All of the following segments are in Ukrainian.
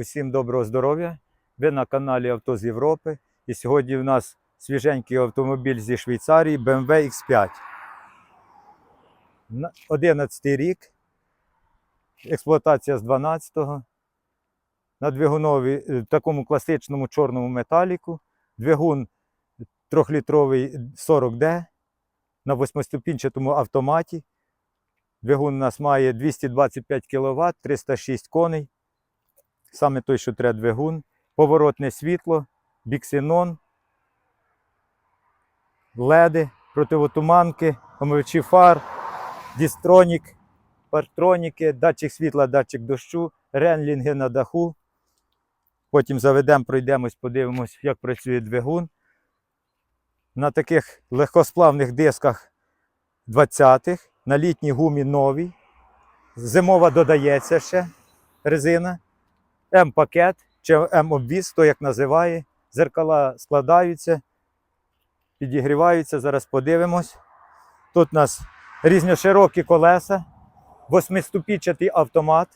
Усім доброго здоров'я. Ви на каналі Авто з Європи. І сьогодні в нас свіженький автомобіль зі Швейцарії BMW X5. 11 рік. Експлуатація з 12-го. На двигунові е, такому класичному чорному металіку. Двигун 3-літровий 40D на восьмиступінчатому автоматі. Двигун у нас має 225 кВт, 306 коней. Саме той, що треба двигун. Поворотне світло, біксенон, леди, противотуманки, омивачі фар, дістронік, партроніки, датчик світла, датчик дощу, ренлінги на даху. Потім заведемо, пройдемось, подивимось, як працює двигун. На таких легкосплавних дисках 20-х, на літній гумі новій. Зимова додається ще резина. М-пакет чи М-обвіз, то як називає. Зеркала складаються, підігріваються. Зараз подивимось. Тут у нас різноширокі колеса, восьмиступічатий автомат.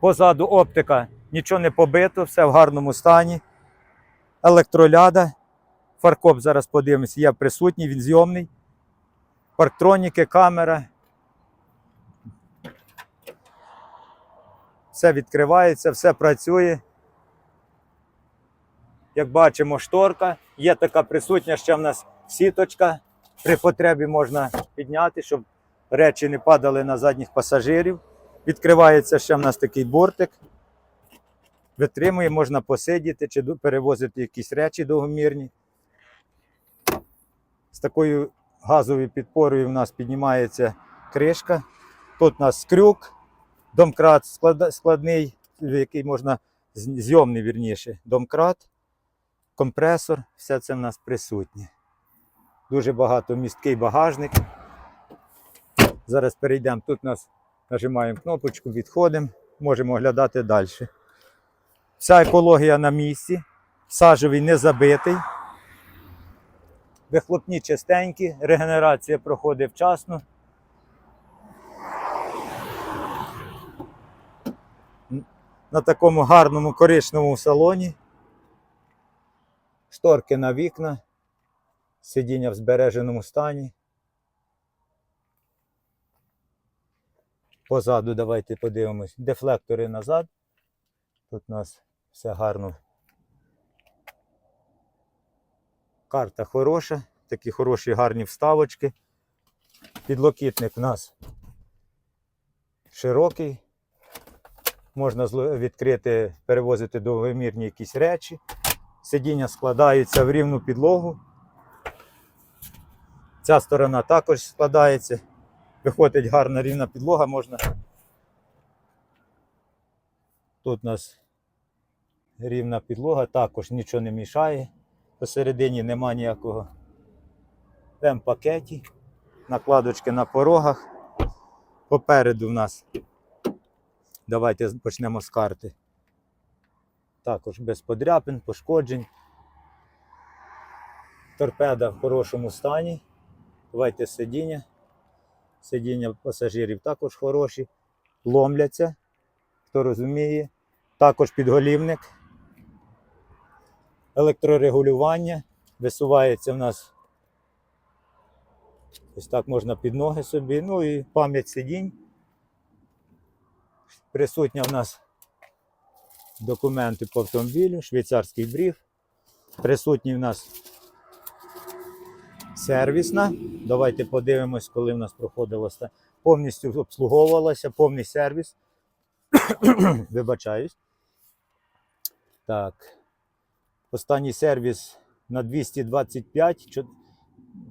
Позаду оптика нічого не побито, все в гарному стані. Електроляда. Фаркоп зараз подивимось, є присутній, він зйомний. Парктроніки, камера. Все відкривається, все працює. Як бачимо, шторка. Є така присутня ще в нас сіточка. При потребі можна підняти, щоб речі не падали на задніх пасажирів. Відкривається ще в нас такий бортик. Витримує, можна посидіти чи перевозити якісь речі довгомірні. З такою газовою підпорою в нас піднімається кришка. Тут у нас крюк, домкрат склад- складний, який можна зйомний вірніше. Домкрат, компресор, все це в нас присутнє. Дуже багато місткий багажник. Зараз перейдемо. Тут нас нажимаємо кнопочку, відходимо, можемо оглядати далі. Вся екологія на місці, сажевий не забитий. Вихлопні чистенькі, регенерація проходить вчасно. На такому гарному коричневому салоні. Шторки на вікна, сидіння в збереженому стані. Позаду давайте подивимось. Дефлектори назад. Тут у нас все гарно. Карта хороша, такі хороші гарні вставочки. Підлокітник у нас широкий. Можна відкрити, перевозити довгомірні якісь речі. Сидіння складаються в рівну підлогу. Ця сторона також складається. Виходить гарна рівна підлога, можна. Тут у нас рівна підлога, також нічого не мішає. Посередині нема ніякого М-пакеті, накладочки на порогах. Попереду в нас. Давайте почнемо з карти. Також без подряпин, пошкоджень. Торпеда в хорошому стані. Давайте сидіння. Сидіння пасажирів також хороші. Ломляться, хто розуміє. Також підголівник. Електрорегулювання. Висувається в нас. Ось так можна під ноги собі. Ну і пам'ять сидінь. Присутня в нас документи по автомобілю, швейцарський бриф. Присутній в нас сервісна. Давайте подивимось, коли в нас проходило повністю обслуговувалася, повний сервіс. Вибачаюсь. Так. Останній сервіс на 225 чо-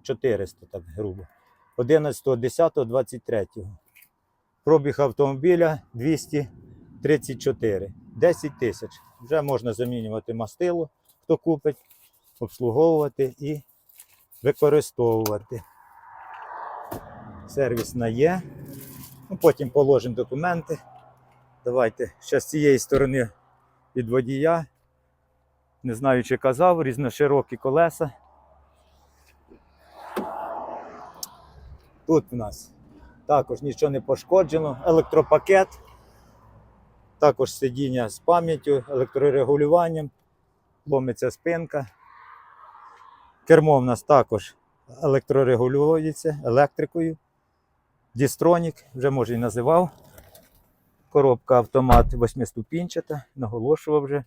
400, так грубо. 11.10.23. Пробіг автомобіля 234. 10 тисяч. Вже можна замінювати мастило, хто купить, обслуговувати і використовувати. Сервісна є. Ну, потім положимо документи. Давайте ще з цієї сторони від водія. Не знаю, чи казав, різноширокі колеса. Тут в нас також нічого не пошкоджено. Електропакет Також сидіння з пам'яттю, електрорегулюванням, ломиться спинка. Кермо в нас також електрорегулюється електрикою. Дістронік, вже може і називав. Коробка автомат восьмиступінчата, наголошував вже.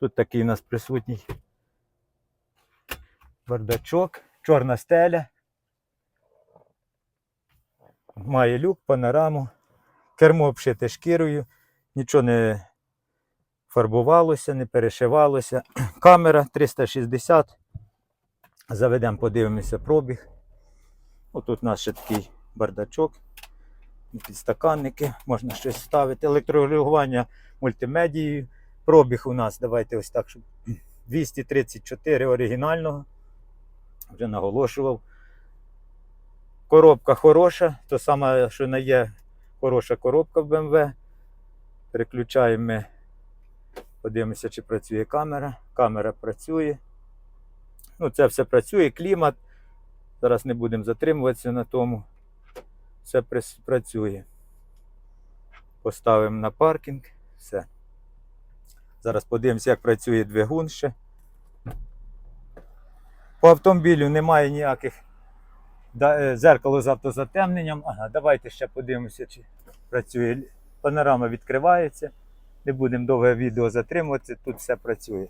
Тут такий у нас присутній бардачок, чорна стеля. Має люк, панораму, кермо обшите шкірою, нічого не фарбувалося, не перешивалося. Камера 360. Заведемо, подивимося пробіг. Отут у нас ще такий бардачок, підстаканники, можна щось ставити. Електрорегулювання мультимедією. Пробіг у нас, давайте ось так, щоб 234 оригінального. Вже наголошував. Коробка хороша, то саме, що не є хороша коробка в BMW. Переключаємо ми, подивимося, чи працює камера. Камера працює. Ну, це все працює, клімат. Зараз не будемо затримуватися на тому. Все працює. Поставимо на паркінг. Все. Зараз подивимося, як працює двигун ще. По автомобілю немає ніяких зеркало з автозатемненням. Ага, давайте ще подивимося, чи працює. Панорама відкривається. Не будемо довге відео затримуватися, тут все працює.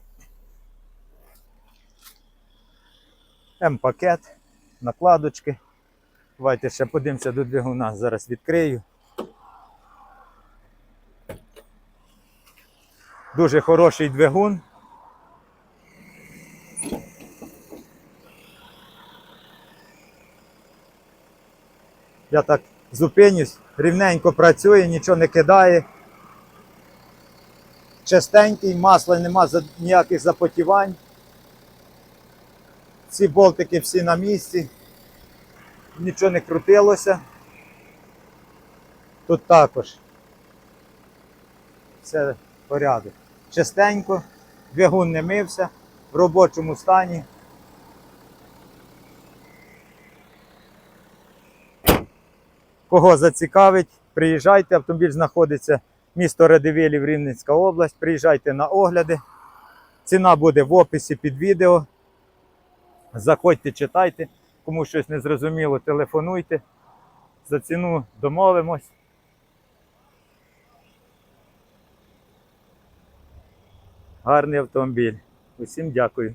М-пакет, накладочки. Давайте ще подивимося до двигуна. Зараз відкрию. Дуже хороший двигун. Я так зупинюсь, рівненько працює, нічого не кидає. Чистенький, масла нема ніяких запотівань. Ці болтики всі на місці. Нічого не крутилося. Тут також. Все порядок. Чистенько, двигун не мився, в робочому стані. Кого зацікавить, приїжджайте, автомобіль знаходиться місто Радивилів, Рівненська область. Приїжджайте на огляди. Ціна буде в описі під відео. Заходьте, читайте. Кому щось не зрозуміло, телефонуйте. За ціну домовимось. Гарний автомобіль. Усім дякую.